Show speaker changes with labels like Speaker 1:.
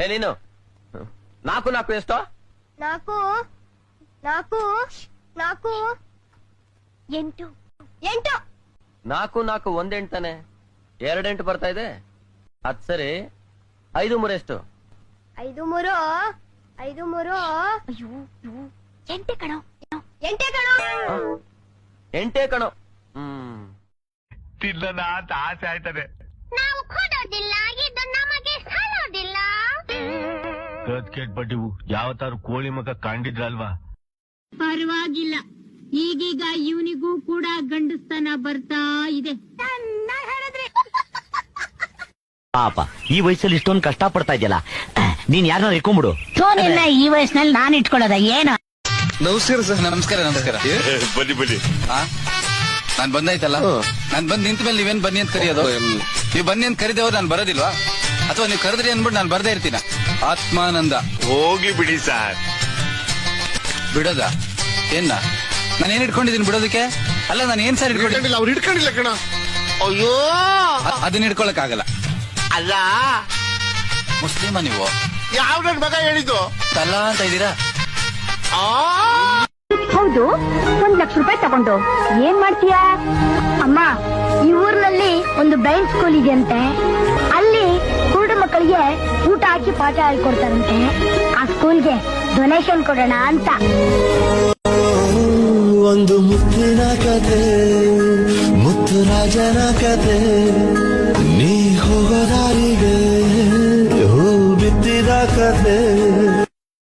Speaker 1: ಏ ನೀನು ನಾಲ್ಕು ನಾಲ್ಕು ಎಷ್ಟು
Speaker 2: ನಾಲ್ಕು ನಾಲ್ಕು ನಾಲ್ಕು ಎಂಟು. ಎಂಟು.
Speaker 1: ನಾಲ್ಕು ನಾಲ್ಕು ಒಂದೆಂಟು ತಾನೆ ಎರಡೆಂಟು ಬರ್ತಾ ಇದೆ? ಅದ್ ಸರಿ. ಐದು ಮೂರು ಎಷ್ಟು?
Speaker 2: ಐದು ಮೂರು ಐದು ಮೂರು.
Speaker 3: ಅಯ್ಯೋ ಎಂಟೆ ಕಣೋ.
Speaker 2: ಎಂಟೇ ಕಣೋ?
Speaker 1: ಎಂಟೇ ಕಣೋ. ಹ್ಮ್.
Speaker 4: ತಿನ್ನನ ಅಂತ ಆಸೆ ಆಯ್ತದೆ. ಕತ್ ಕೆಟ್ ಬಡ್ಡಿವು. ಯಾವ ತರ ಕೋಳಿ ಮಗ ಕಂಡಿದ್ರಲ್ವಾ
Speaker 5: ಪರವಾಗಿಲ್ಲ. ಈಗೀಗ ಇವನಿಗೂ ಕೂಡ ಗಂಡಸ್ತನ ಬರ್ತಾ ಇದೆ.
Speaker 6: ಪಾಪ ಈ ವಯಸ್ಸಲ್ಲಿ ಇಷ್ಟೊಂದು ಕಷ್ಟ ಪಡ್ತಾ ಇದೆಯಲ್ಲ ನೀನ್ ಯಾರನ್ನ ಇಟ್ಕೊಂಡ್ಬಿಡು.
Speaker 5: ನಿನ್ನ ಈ ವಯಸ್ಸಿನಲ್ಲಿ ನಾನು ಇಟ್ಕೊಳ್ಳೋದ ಏನು?
Speaker 7: ನಮಸ್ಕಾರ ಸರ್ ನಮಸ್ಕಾರ ನಮಸ್ಕಾರ.
Speaker 4: ಬನ್ನಿ ಬನ್ನಿ.
Speaker 7: ನಾನ್ ಬಂದಾಯ್ತಲ್ಲ? ನಾನ್ ಬಂದ್ ನಿಂತ ಮೇಲೆ ನೀವೇನ್ ಬನ್ನಿ ಅಂತ ಕರೆಯೋದು? ನೀವ್ ಬನ್ನಿ ಅಂತ ಕರಿದೇವ್ರು ನಾನು ಬರೋದಿಲ್ವಾ? ಅಥವಾ ನೀವು ಕರೆದ್ರಿ ಅಂದ್ಬಿಟ್ಟು ನಾನು ಬರ್ದೇ ಇರ್ತೀನ. ಆತ್ಮಾನಂದ.
Speaker 4: ಹೋಗಿ ಬಿಡಿ ಸರ್.
Speaker 7: ಬಿಡೋದ? ಏನ ನಾನು ಏನ್ ಇಟ್ಕೊಂಡಿದ್ದೀನಿ ಬಿಡೋದಕ್ಕೆ? ಅಲ್ಲ ನಾನು ಏನ್ ಸರ್ ಇಟ್ಕೊಂಡಿಲ್ಲ
Speaker 8: ಅವ್ರು ಹಿಡ್ಕೊಂಡಿಲ್ಲ ಕಣ. ಅಯ್ಯೋ!
Speaker 7: ಅದನ್ನ ಇಟ್ಕೊಳಕ್ ಆಗಲ್ಲ
Speaker 8: ಅಲ್ಲ?
Speaker 7: ಮುಸ್ಲಿಮ ನೀವು.
Speaker 8: ಯಾವ ನನ್ ಮಗ ಹೇಳಿದ್ದು?
Speaker 7: ತಲ್ಲ ಅಂತ ಇದ್ದೀರಾ?
Speaker 8: ಆ!
Speaker 3: ಹೌದು ಒಂದ್ ಲಕ್ಷ ರೂಪಾಯಿ ತಗೊಂಡು. ಏನ್ ಮಾಡ್ತೀಯಾ?
Speaker 2: ಅಮ್ಮ ಈ ಊರ್ನಲ್ಲಿ ಒಂದು ಬ್ಲೈಂಡ್ ಸ್ಕೂಲ್ ಇದೆಯಂತೆ. ಅಲ್ಲಿ ಕುರುಡು ಮಕ್ಕಳಿಗೆ ಊಟ ಹಾಕಿ ಪಾಠ ಹೇಳ್ಕೊಡ್ತಾರಂತೆ. ಆ ಸ್ಕೂಲ್ಗೆ ಡೊನೇಷನ್ ಕೊಡೋಣ ಅಂತ.
Speaker 9: ಒಂದು ಮುತ್ತಿನ ಕತೆ ಮುತ್ತು ರಾಜನ ಕತೆ ನೀ ಹೋಗೋ ದಾರಿಗೆ ಹೂ ಬಿತ್ತಿದ ಕತೆ